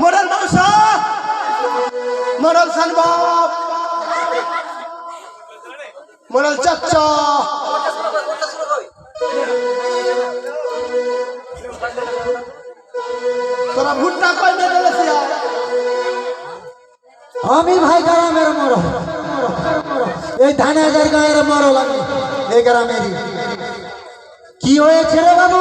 মরল মৌসা মরল সানবাব। মরল চাচা তোরা ভুট্টা কই না দিলে আমি ভাই গ্রামের মর এই ধানের গায়ের মরল আমি, এই গ্রামেরই। কি হয়েছে রে বাবু?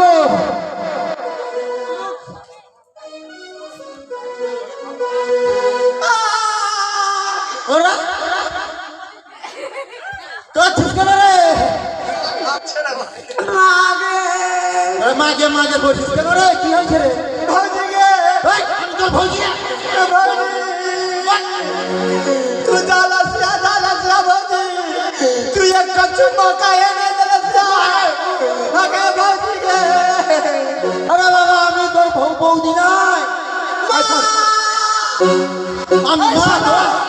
মাঝে মাঝে বসিস কেন রে? কি হয়েছে রে? তুই দালাসিয়া দালাসিয়া ভাজি। তুই এক কচ্ছু মাথা এনে দালাসিয়া আগে ভাজি গে। আরে বাবা আমি তোর বউ বউ দিনাই আমি মা।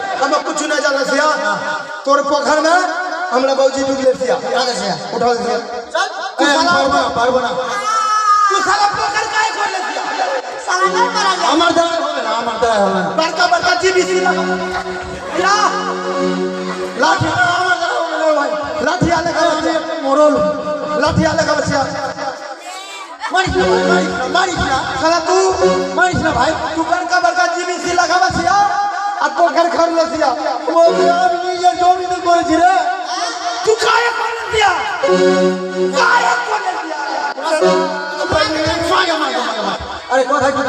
हम कुछ ना जाना सिया। तोर पोखर में हमरा बाबूजी डूब ले सिया। का कर सिया। उठा ले सिया। चल तू साला बना पार बना हाँ। तू साला पोखर काहे खोल ले दिया साला ना मारा जा हमर दाय होले ना हमर दाय होले बड़का बड़का जी भी सिया या लाठी हमर दाय होले भाई। लाठी आले कर सिया मोरल। लाठी आले कर सिया मारी मारी मारी साला तू मारी ना भाई। तू बड़का আর তোর দিয়া বলছি আমি করেছি রে? তুই করে দিয়া। করে দিয়া। আরে কথা কি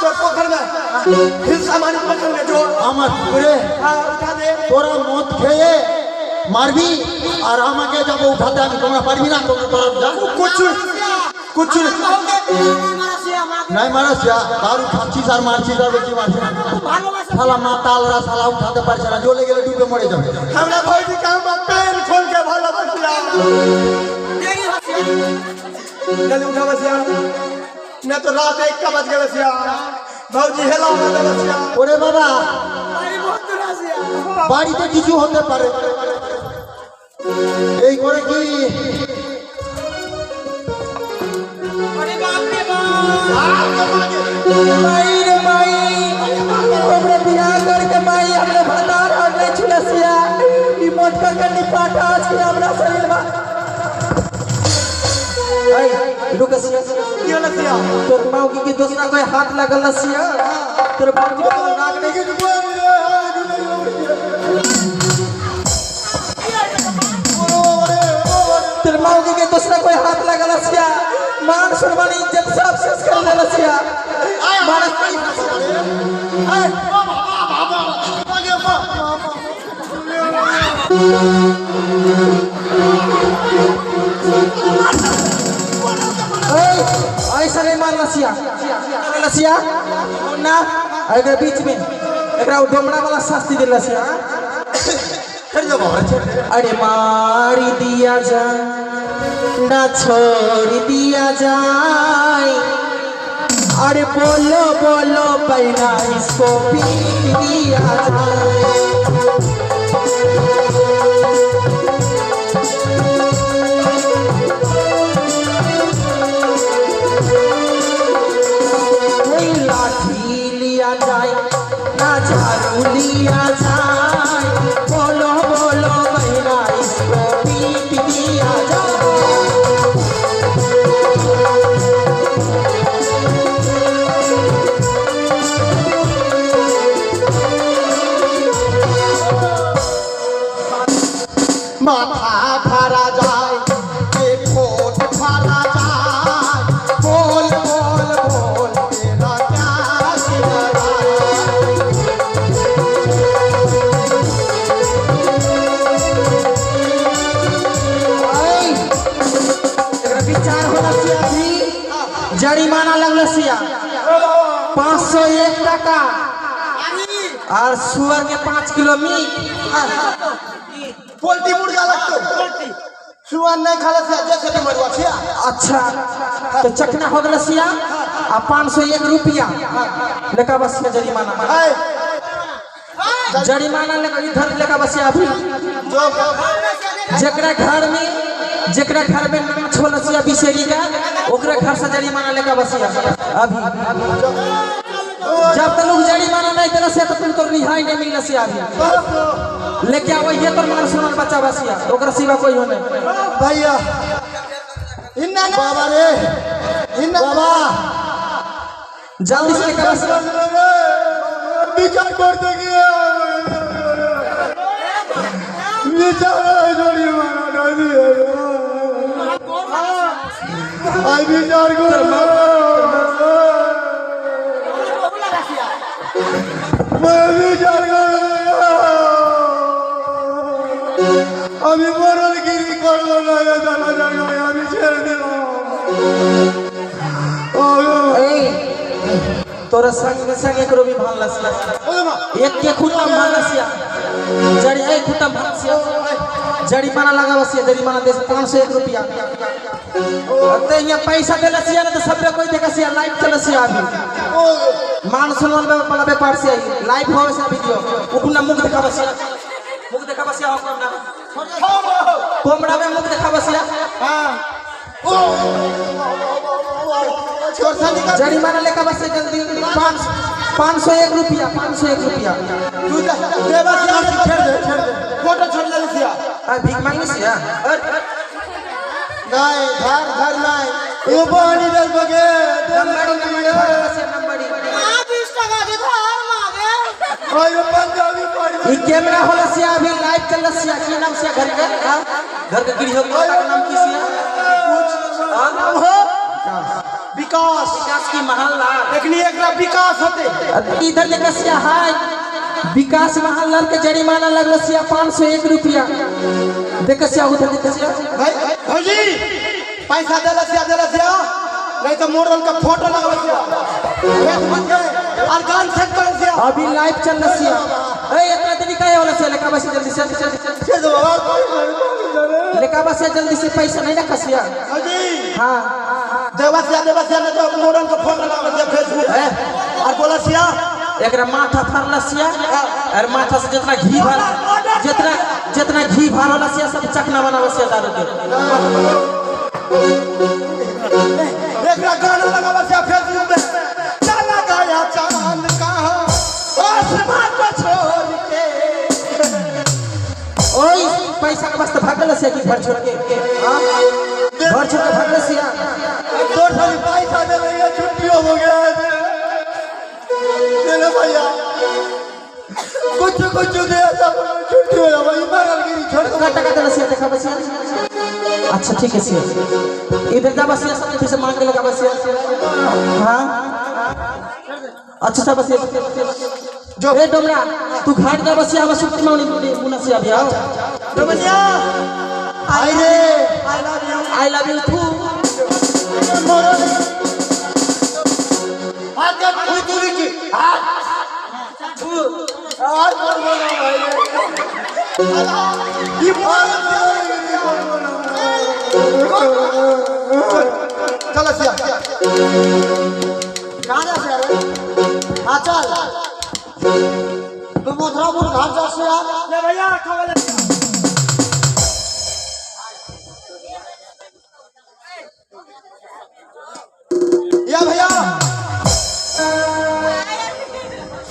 তোর না মানে না আমার পুরে হ্যাঁ, তোরা মদ খেয়ে মারবি আর আমাকে যাব উঠাতে। আমি তোমরা পারবি না তোমরা তোরা যা নাই আর আর বেশি উঠাতে পারছে না জ্বলে গেলে ডুবে মরে যাবে। আমরা ভাইটিকে আমরা প্রেম খুলকে ভালোবাসিলাম গেলে উঠা না তো রাত একটা বাজ গেলে ভাউজি হেলা ওরে বাবা বাড়িতে কিছু হতে পারে। এই করে কি? रुक सिया ये लसिया तोर मौकी की दूसरा कोई हाथ लगल लसिया तोर बाबू को नाक नहीं तेरे मान सम्मान इज्जत सब शेष कर ले लसिया मानस ऐ, ऐसा नहीं मार लसिया लसिया ना अगर बीच में एकरा उ डोमरा वाला शास्ति दे लसिया फिर जब अरे मारी दिया जाए না ছড়ি দিয়া যায়। আর বলো বলো পাইনা কপি দিয়া যায়। না ঝাড়ু দিয়া और सुअर के पाँच किलो मीट। पोल्ट्री मुर्गा लगते सुअर नहीं खा लेते तो अच्छा तो चकना हो गया सिया आ पाँच सौ एक रुपया। लेका बस जरिमाना जरिमाना इधर लेका बस अभी। जरा घर में जरा घर में नाच हो लसिया बिसेरी का ओकरा घर से जरिमाना लेका बसिया अभी। जब तक लोग जरिमाना इतना से तो तुम तो रिहाई नहीं मिले से आभी लेके आवे ये तो मार सुनन बच्चा बसिया ओकर सिवा कोई होने। भैया इन्ना बाबा रे इन्ना बाबा। जल्दी से निकल। से निकल कर देगी बेचारा जोड़ी मारा डाली है। आई बेचार को আমি মরণগিরি করবো না এ জানা জায়গায় আমি ছেড়ে দিলাম ও ए तोरा संग में संग एक भी भान लसिया एक के खुटा भान लसिया जड़ी एक खुटा भान लसिया जरिमाना लगा बसिया जरिमाना दे पाँच सौ एक रुपया ते यहाँ पैसा दे लसिया ना तो सब कोई देखा सिया लाइव चल लसिया अभी मान सुनवन में वाला व्यापार से आई लाइव हो से वीडियो उकुना मुख देखा बसिया मुख देखा बसिया हो कोमड़ा कोमड़ा में मुख देखा बसिया छोर सा निकल जरिमाना लेकर बसिया जल्दी पाँच पाँच सौ एक रुपया पाँच सौ एक रुपया तू देवा से छेड़ दे छेड़ दे फोटो छोड़ ले सिया आ, भीख मांगी सिया गाए धार घर लाए यो पानी दर बगे नंबरी नंबरी नंबरी आप इस तरह के धार मागे और हाँ, यो पंजाबी पानी ई कैमरा होला से अभी लाइव चल रहा सिया की नाम से घर का? हाँ? घर के गिरी हो का नाम की से कुछ नाम हो? हाँ? विकास। विकास की महल्ला। देखनी एकरा विकास होते। इधर जगह से हाय। विकास महल्ला के जरिमाना लग रहा सिया पाँच सौ एक रुपया। देखा सिया उधर देखा सिया भाई भाजी पैसा दे ले सिया दे ले सिया। नहीं तो मोरल का फ़ोटो लगा सिया फेसबुक पे और गान सेट कर सिया। अभी लाइव चल रहा सिया। ए इतना देरी का होला सिया लेका बस जल्दी से जल्दी से छेड़ दो लेका बस जल्दी से पैसा नहीं रखा सिया। भाजी। हाँ। देवा सिया देवा नहीं तो मोरल का फ़ोटो लगा सिया फेसबुक पे। और बोला सिया। एकरा माथा फाड़ला सिया। और माथा से जितना घी भर जितना जितना घी भर होला सिया सब चकना बनावा सिया दारू के एक ना गाना लगा सिया फेसबुक पे चला गया चांद कहाँ आसमां को छोड़ के ओए पैसा के वास्ते भागल सिया की घर छोड़ के हाँ? घर छोड़ के भागल सिया दो सौ पैसा दे रही है छुट्टी हो गया है दे ले भैया कुछ कुछ दे सब छुट्टी हो जा भाई मरल गिरी छोड़ दो का टका देला सिया देखा बसिया अच्छा ठीक है सिया इधर जा बसिया सब इधर से मांग के लगा बसिया हाँ अच्छा सा बसिया जो ए डोमरा तू घाट जा बसिया हम सुप्त में उन्हें मुना से अभी आओ रमनिया आई रे I love you I love you too मरल हाथ का कोई दूरी की हाथ आज আর ভাইয়া।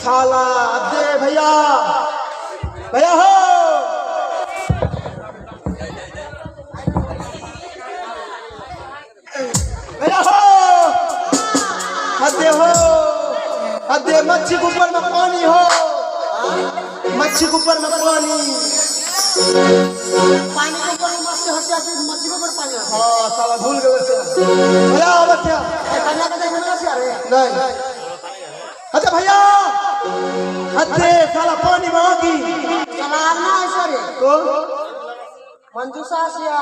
খাওয়ালে भैया हो। भैया हो। हदे हो। हदे मच्छी के ऊपर में पानी हो। मच्छी के ऊपर में पानी। पानी के ऊपर मच्छी के ऊपर पानी हाँ। साला भूल गए भैया बच्चा। के नहीं। अच्छा भैया। Hati salah poni mogi. Salahnya sorry. Go. Manju sasia.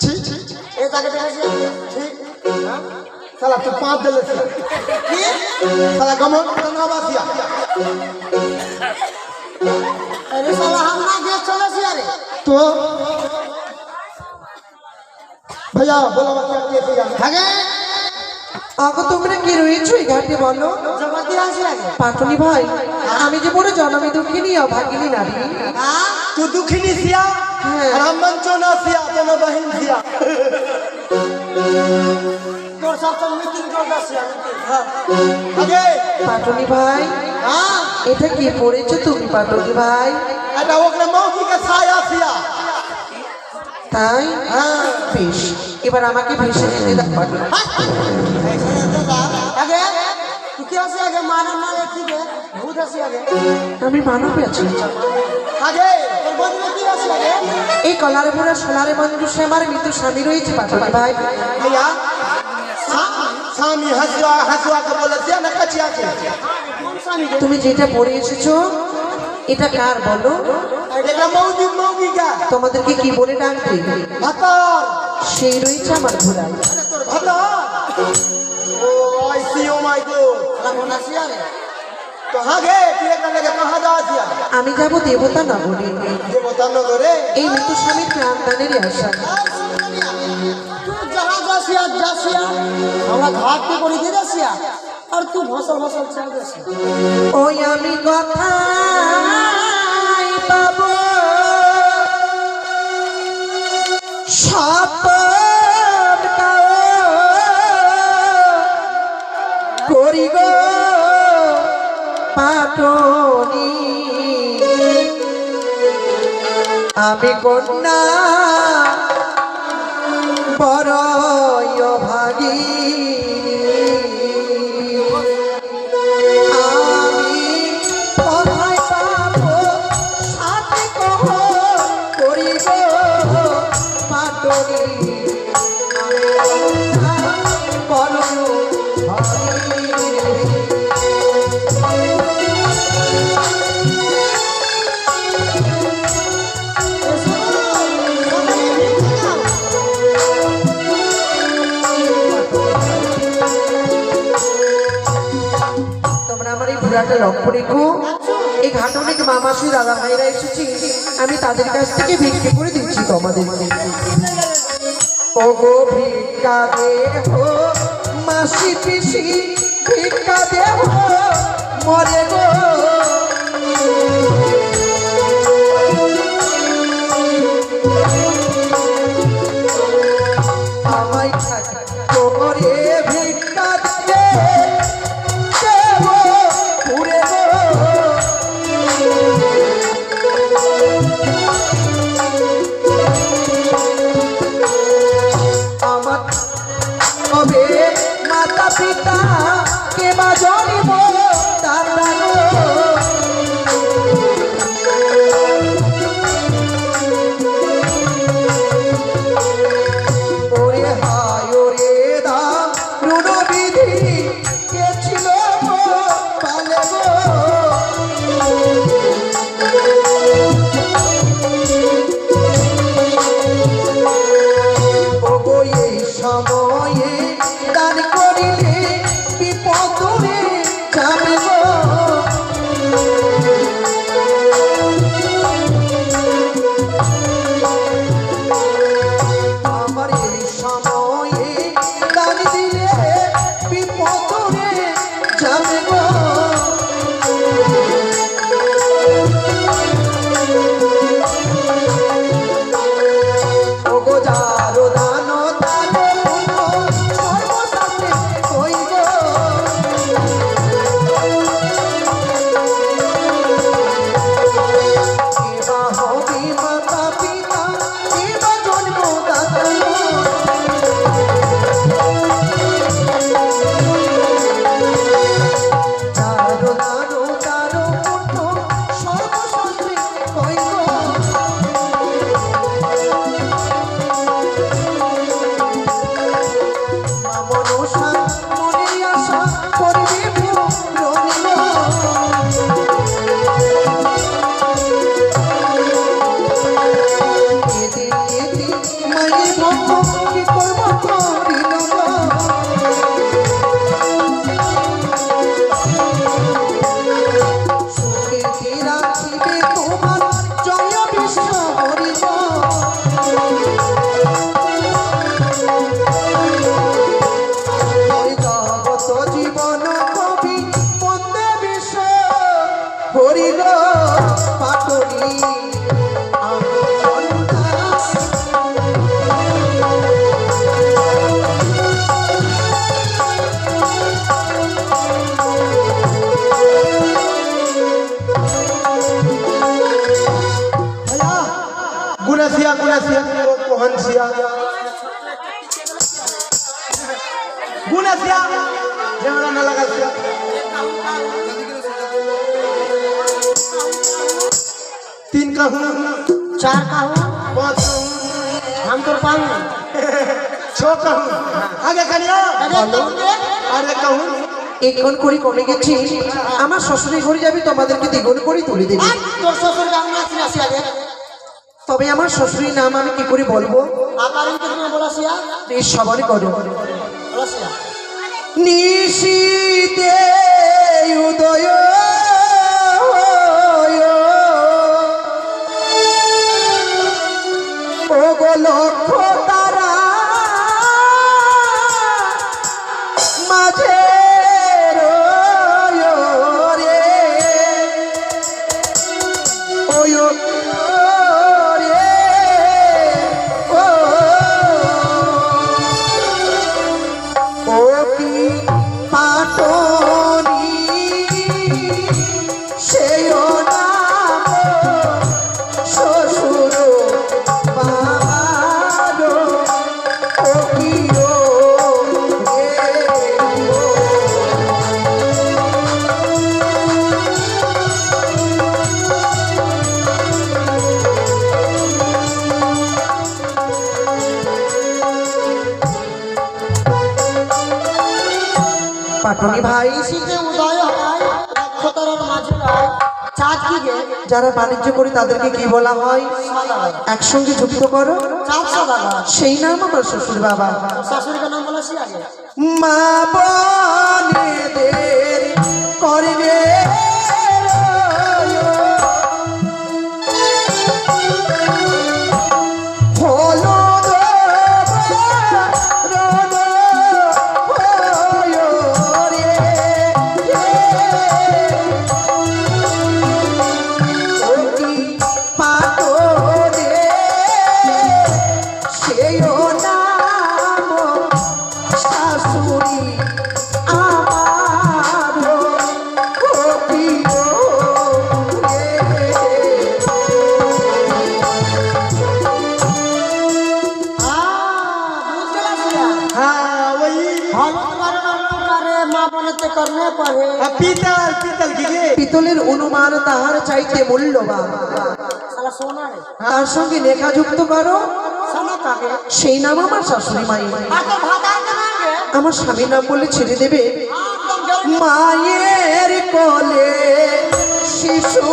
Ci ci. Eh tak ada sasia. Salah cepat jelas. Ci. Salah kamu pernah basia. Ini salah hamna dia cula siari. Tu. Bila bola mati dia siang. Hage. Aku tu mungkin kiri cuci kan di bawah. Patni ভাই আমি যে বড় দুঃখিনী অভাগিনী নারী। চোনা সিয়া তোমার বাহিন সিয়া তোর এটা কি পড়েছো তুমি পাটনি ভাই? তাই? হ্যাঁ। বেশ এবার আমাকে ভেসে যেতে পাটনি আগে। ভূত আগে? আমি মানব আছি। আগে আগে? এই কলারে মোড়া সোনারে বন্ধু সে আমার মৃত্যু স্বামী রয়েছে ভাই। ভাইয়া স্বামী হাসুয়া তুমি যেটা পড়ে এসেছ এটা কার বলো? তোমাদেরকে কি বলে ডাকবে? সেই রয়েছে আমার ঘোরা ভাতা Oh, মাই. আমি যাব দেবতা নগরে। দেবতা নগরে? এই মৃত স্বামীর প্রাণদানের আশা। আমরা ঘাটতে করি দিয়ে আর তুই ভসল ভসল চাল ওই আমি কথা আমি কন্যা বড় লক্ষ্য রেখো এই ঘাট অনেক মামাসি দাদা ভাইরা এসেছি, আমি তাদের কাছ থেকে ভিক্ষে করে দিচ্ছি তোমাদেরকে। ও গো ভিক্ষা দেহ মাসি পিসি ভিক্ষা দেহ মরে গো। কুনাসিয়া কুনাসিয়া কোহানসিয়া না লাগাসিয়া তিন का हूँ चार का हूँ पाँच का हूँ हम तो पाँच छः का हूँ आगे करियो আরে কাহুন। এখন করি কমে গেছি। আমার শ্বশুরে ঘরে যাবি তোমাদেরকে দ্বিগুণ করে তুলে দিবি। তোর শ্বশুর রান্না আছে আসি আগে। তবে আমার শ্বশুরের নাম আমি কি করে বলব? সবারই করো। বলাসিয়া নিশীতে উদয় যারা বাণিজ্য করি তাদেরকে কি বলা হয়? একসঙ্গে যুক্ত করো। সেই নাম আমার শ্বশুর বাবা। শাশুড়িকে নাম বলা মা বনেদের তার সঙ্গে লেখা যুক্ত করো সেই নাম আমার শাশুড়ি মায়ের। আমার স্বামীর নাম বলে ছেড়ে দেবে। মায়ের কলে শিশু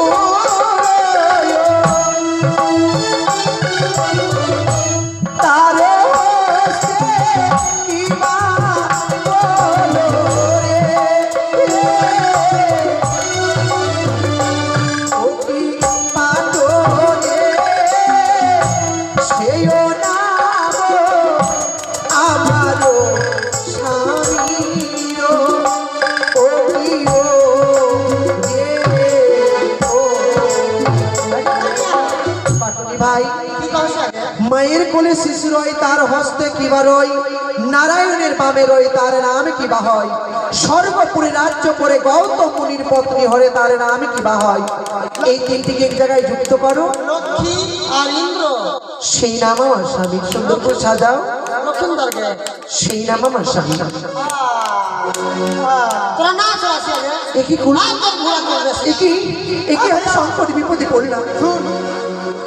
মায়ের কোলে শিশু রয় তার হস্তে কিবা রয় নারায়ণের বামে রয় তার নাম কিবা হয়। সর্বপুরী রাজ্য করে গৌতম মুনির পত্নী হরে তার নাম কিবা হয়। এই তিনটিকে এক জায়গায় যুক্ত করো। সেই নাম আমার স্বামী সুন্দর করে সাজাও সেই নাম আমার স্বামী। একই একই একই সংকট বিপদে পড়লাম।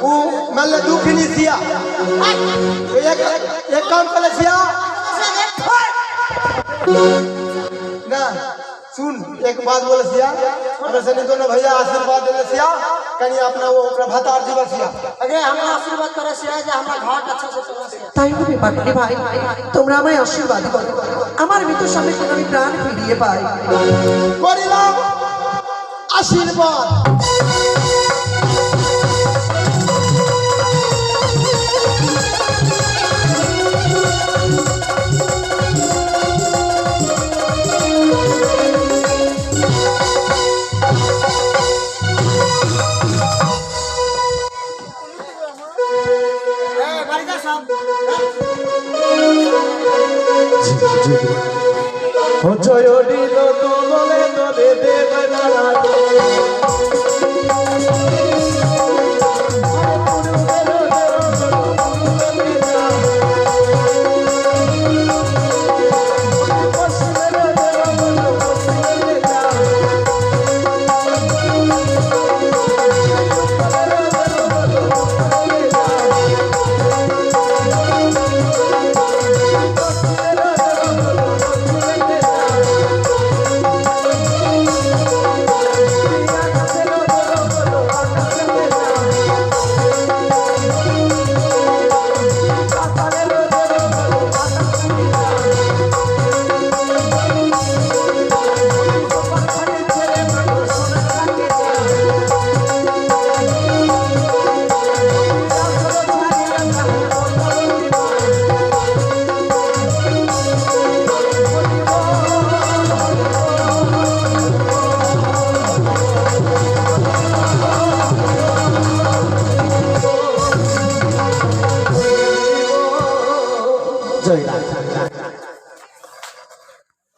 सुन वो मतलब दुख नहीं सिया वो एक एक काम कर सिया ना सुन एक बात बोले सिया हमरा सनी दोनों भैया आशीर्वाद देले सिया कनी अपना वो ओकरा भतार जीवा सिया अगे हमरा आशीर्वाद करे से जे हमरा घाट अच्छा से चला से তাই হবে পাটনি ভাই তোমরা আমায় আশীর্বাদ করো আমার মৃত স্বামী যেন আমি প্রাণ ফিরিয়ে পাই করিলাম আশীর্বাদ জয় দিল তো বলে তো দেবে